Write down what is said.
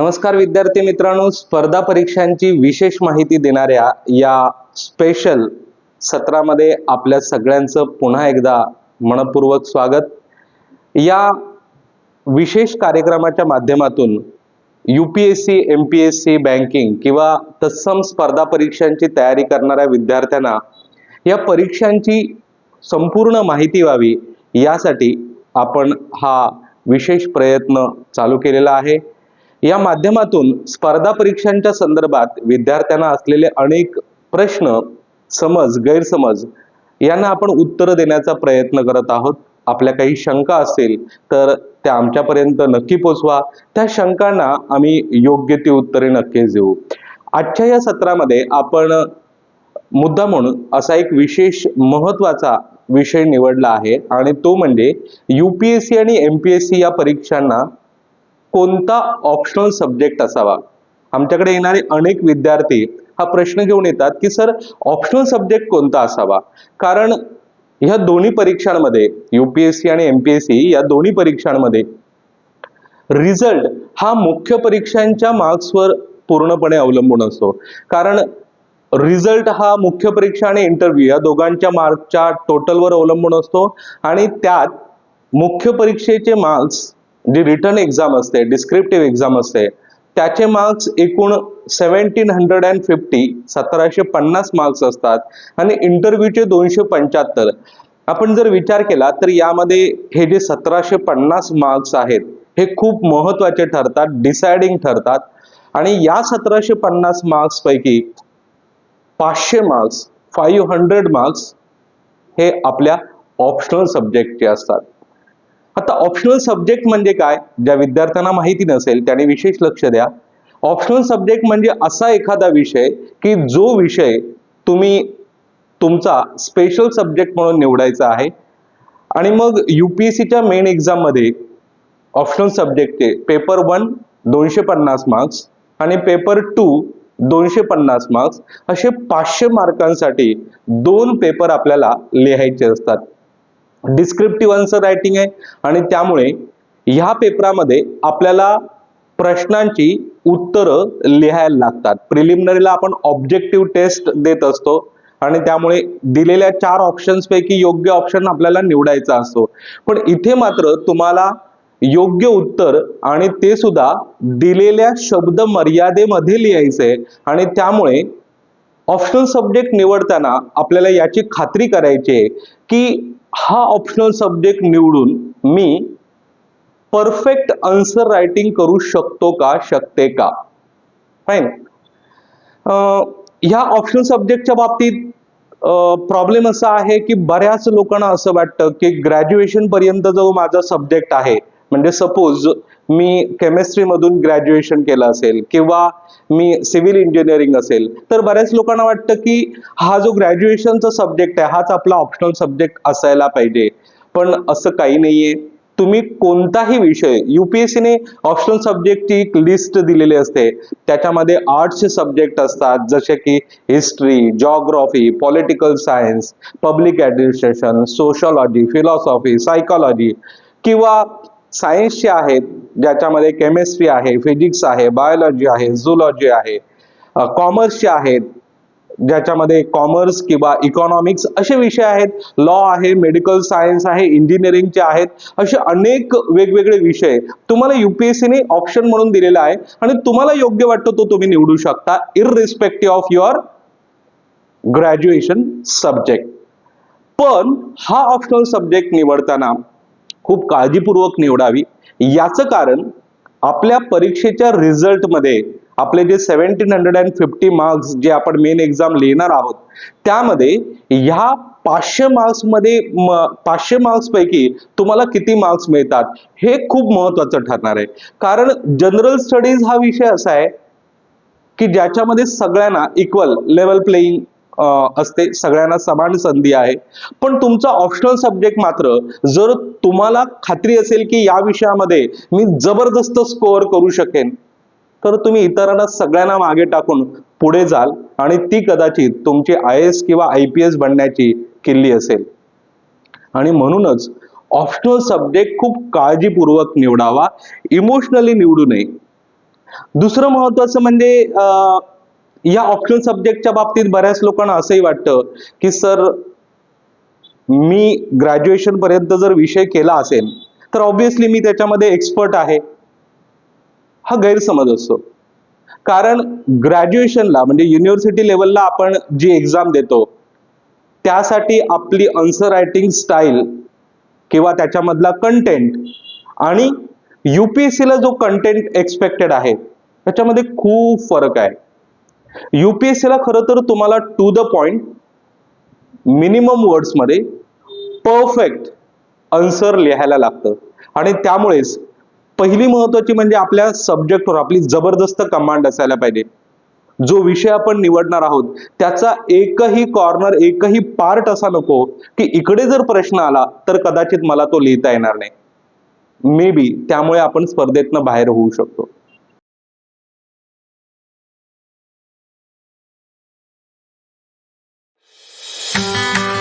नमस्कार विद्यार्थी मित्रांनो स्पर्धा परीक्षांची विशेष माहिती देणाऱ्या या स्पेशल सत्रामध्ये आपल्या सगळ्यांचं पुन्हा एकदा मनपूर्वक स्वागत. या विशेष कार्यक्रमाच्या माध्यमातून U P S C M P S C banking किंवा तत्सम स्पर्धा परीक्षांची तयारी करणाऱ्या विद्यार्थ्यांना या परीक्षांची संपूर्ण माहिती व्हावी यासाठी आपण हा विशेष प्रयत्न चालू केलेला आहे. या माध्यमातून स्पर्धा परीक्षांच्या संदर्भात विद्यार्थ्यांना असलेले अनेक प्रश्न समज गैरसमज यांना आपण उत्तरं देण्याचा प्रयत्न करत आहोत. आपल्या काही शंका असेल तर त्या आमच्यापर्यंत नक्की पोचवा. त्या शंकांना आम्ही योग्य ती उत्तरे नक्कीच देऊ. आजच्या या सत्रामध्ये आपण मुद्दा म्हणून असा एक विशेष महत्त्वाचा विषय निवडला आहे आणि तो म्हणजे युपीएससी आणि एमपीएससी या परीक्षांना कोणता ऑप्शनल सब्जेक्ट असावा? आमच्याकडे येणारे अनेक विद्यार्थी हा प्रश्न घेऊन येतात की सर ऑप्शनल सब्जेक्ट कोणता असावा? कारण ह्या दोन्ही परीक्षांमध्ये युपीएससी आणि एमपीएससी या दोन्ही परीक्षांमध्ये रिझल्ट हा मुख्य परीक्षांच्या मार्क्सवर पूर्णपणे अवलंबून असतो. कारण रिझल्ट हा मुख्य परीक्षा आणि इंटरव्ह्यू या दोघांच्या मार्कच्या टोटलवर अवलंबून असतो आणि त्यात मुख्य परीक्षेचे मार्क्स जी रिटर्न एक्झाम असते डिस्क्रिप्टिव्ह एक्झाम असते त्याचे मार्क्स एकूण सेव्हन्टीन हंड्रेड अँड फिफ्टी सतराशे पन्नास मार्क्स असतात आणि इंटरव्ह्यूचे दोनशे पंच्याहत्तर. आपण जर विचार केला तर यामध्ये हे जे सतराशे पन्नास मार्क्स आहेत हे खूप महत्त्वाचे ठरतात डिसाइडिंग ठरतात. आणि या सतराशे पन्नास मार्क्स पैकी पाचशे मार्क्स फाईव्ह हंड्रेड मार्क्स हे आपल्या ऑप्शनल सब्जेक्टचे असतात. आता ऑप्शनल सब्जेक्ट म्हणजे काय? ज्या विद्यार्थ्यांना माहिती नसेल त्याने विशेष लक्ष द्या. ऑप्शनल सब्जेक्ट म्हणजे असा एखादा विषय की जो विषय तुम्ही तुमचा स्पेशल सब्जेक्ट म्हणून निवडायचा आहे. आणि मग यू पी ए सीच्या मेन एक्झाममध्ये ऑप्शनल सब्जेक्टचे पेपर वन दोनशे पन्नास मार्क्स आणि पेपर टू दोनशे पन्नास मार्क्स असे पाचशे मार्कांसाठी दोन पेपर आपल्याला लिहायचे असतात. डिस्क्रिप्टिव्ह आन्सर रायटिंग आहे. आणि त्यामुळे ह्या पेपरामध्ये आपल्याला प्रश्नांची उत्तरं लिहायला लागतात. प्रिलिमिनरीला आपण ऑब्जेक्टिव्ह टेस्ट देत असतो. आणि त्यामुळे दिलेल्या चार ऑप्शन्स पैकी योग्य ऑप्शन आपल्याला निवडायचा असतो. पण इथे मात्र तुम्हाला योग्य उत्तर आणि ते सुद्धा दिलेल्या शब्द मर्यादेमध्ये लिहायचे आणि त्यामुळे ऑप्शनल सब्जेक्ट निवडताना आपल्याला याची खात्री करायची आहे की हा ऑप्शनल सब्जेक्ट निवडून मी परफेक्ट आन्सर रायटिंग करू शकतो का शकते का? फाईन ह्या ऑप्शनल सब्जेक्टच्या बाबतीत प्रॉब्लेम असा आहे की बऱ्याच लोकांना असं वाटतं की ग्रॅज्युएशन पर्यंत जो माझा सब्जेक्ट आहे म्हणजे सपोज मी केमिस्ट्री मधून ग्रॅज्युएशन केलं असेल किंवा मी सिव्हिल इंजिनिअरिंग असेल तर बऱ्याच लोकांना वाटतं की हा जो ग्रॅज्युएशनचा सब्जेक्ट आहे हाच आपला ऑप्शनल सब्जेक्ट असायला पाहिजे. पण असं काही नाहीये. तुम्ही कोणताही विषय युपीएससीने ऑप्शनल सब्जेक्टची एक लिस्ट दिलेली असते. त्याच्यामध्ये आर्ट्सचे सब्जेक्ट असतात जसे की history geography political science public administration sociology philosophy psychology किंवा सायन्सचे आहेत ज्याच्यामध्ये केमिस्ट्री आहे फिजिक्स आहे बायोलॉजी आहे झुलॉजी आहे कॉमर्सचे आहेत ज्याच्यामध्ये कॉमर्स किंवा इकॉनॉमिक्स असे विषय आहेत लॉ आहे मेडिकल सायन्स आहे इंजिनिअरिंगचे आहेत असे अनेक वेगवेगळे विषय तुम्हाला युपीएससीने ऑप्शन म्हणून दिलेला आहे आणि तुम्हाला योग्य वाटतो तो तुम्ही निवडू शकता irrespective of your graduation subject पण हा ऑप्शनल सब्जेक्ट निवडताना खूप काळजीपूर्वक निवडावी. याचं कारण आपल्या परीक्षेच्या रिझल्टमध्ये आपले जे seventeen hundred and fifty marks जे आपण मेन एक्झाम लिहिणार आहोत त्यामध्ये ह्या पाचशे मार्क्समध्ये पाचशे मार्क्सपैकी तुम्हाला किती मार्क्स मिळतात हे खूप महत्वाचं ठरणार आहे. कारण जनरल स्टडीज हा विषय असा आहे की ज्याच्यामध्ये सगळ्यांना इक्वल लेवल प्लेईंग असते. सगळ्यांना समान संधी आहे. पण तुमचा ऑप्शनल सब्जेक्ट मात्र जर तुम्हाला खात्री असेल की या विषयामध्ये मी जबरदस्त स्कोअर करू शकेन तर तुम्ही इतरांना सगळ्यांना मागे टाकून पुढे जाल आणि ती कदाचित तुमची आय एस किंवा आय पी एस बनण्याची किल्ली असेल. आणि म्हणूनच ऑप्शनल सब्जेक्ट खूप काळजीपूर्वक निवडावा इमोशनली निवडू नये. दुसरं महत्वाचं म्हणजे या ऑप्शन सब्जेक्टच्या बाबतीत बऱ्याच लोकांना असंही वाटतं की सर मी ग्रॅज्युएशन पर्यंत जर विषय केला असेल तर ऑब्विसली मी त्याच्यामध्ये एक्सपर्ट आहे. हा गैरसमज असतो. कारण ग्रॅज्युएशनला म्हणजे युनिव्हर्सिटी लेवलला आपण जी एक्झाम देतो त्यासाठी आपली आन्सर रायटिंग स्टाईल किंवा त्याच्यामधला कंटेंट आणि UPSC ला जो कंटेंट एक्सपेक्टेड आहे त्याच्यामध्ये खूप फरक आहे. युपीएससीला ला खरं तर तुम्हाला टू द पॉइंट मिनिमम वर्ड्समध्ये परफेक्ट आन्सर लिहायला लागतं. आणि त्यामुळेच पहिली महत्वाची म्हणजे आपल्या सब्जेक्टवर आपली जबरदस्त कमांड असायला पाहिजे. जो विषय आपण निवडणार आहोत त्याचा एकही कॉर्नर एकही पार्ट असा नको की इकडे जर प्रश्न आला तर कदाचित मला तो लिहिता येणार नाही. मे बी त्यामुळे आपण स्पर्धेतनं बाहेर होऊ शकतो. Música